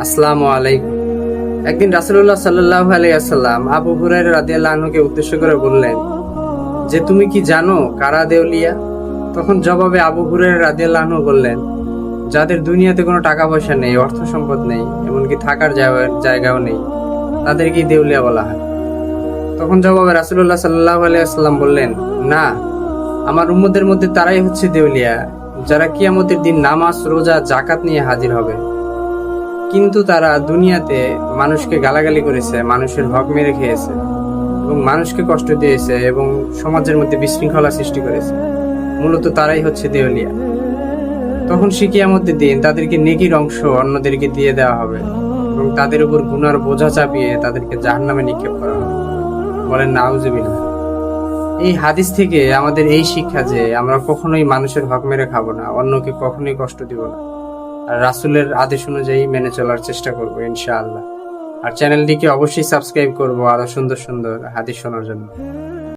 আসসালামু আলাইকুম। একদিন রাসুল্লাহ সাল্লাহ আলাইসাল্লাম আবু হুরাই রাদিয়াল্লাহ আনহুকে উদ্দেশ্য করে বললেন, যে তুমি কি জানো কারা দেউলিয়া? তখন জবাবে আবু হুরাই রাদিয়াল্লাহ বললেন, যাদের দুনিয়াতে কোনো টাকা পয়সা নেই, অর্থ সম্পদ নেই, এমনকি থাকার জায়গাও নেই, তাদেরকেই দেউলিয়া বলা হয়। তখন জবাবে রাসুল্লাহ সাল্লাহ আলাইসাল্লাম বললেন, না, আমার উম্মদের মধ্যে তারাই হচ্ছে দেউলিয়া, যারা কিয়ামতের দিন নামাজ, রোজা জাকাত নিয়ে হাজির হবে। কিন্তু তারা দুনিয়াতে মানুষকে গালাগালি করেছে, মানুষের হক মেরে খেয়েছে এবং মানুষকে কষ্ট দিয়েছে এবং সমাজের মধ্যে বিশৃঙ্খলা সৃষ্টি করেছে। মূলত তারাই হচ্ছে দেউলিয়া। তখন শিকিয়ামতের দিন তাদেরকে নেকির অংশ অন্যদেরকে দিয়ে দেওয়া হবে এবং তাদের উপর গুনার বোঝা চাপিয়ে তাদেরকে জাহান্নামে নিক্ষেপ করা হবে। বলেন নাউজুবিল্লাহ এই হাদিস থেকে আমাদের এই শিক্ষা যে আমরা কখনোই মানুষের হক মেরে খাব না, অন্যকে কখনোই কষ্ট দিব না। রাসুলের আদেশ অনুযায়ী মেনে চলার চেষ্টা করব, ইনশাআল্লাহ। আর চ্যানেলটিকে অবশ্যই সাবস্ক্রাইব করব আরও সুন্দর সুন্দর হাদিস শোনার জন্য।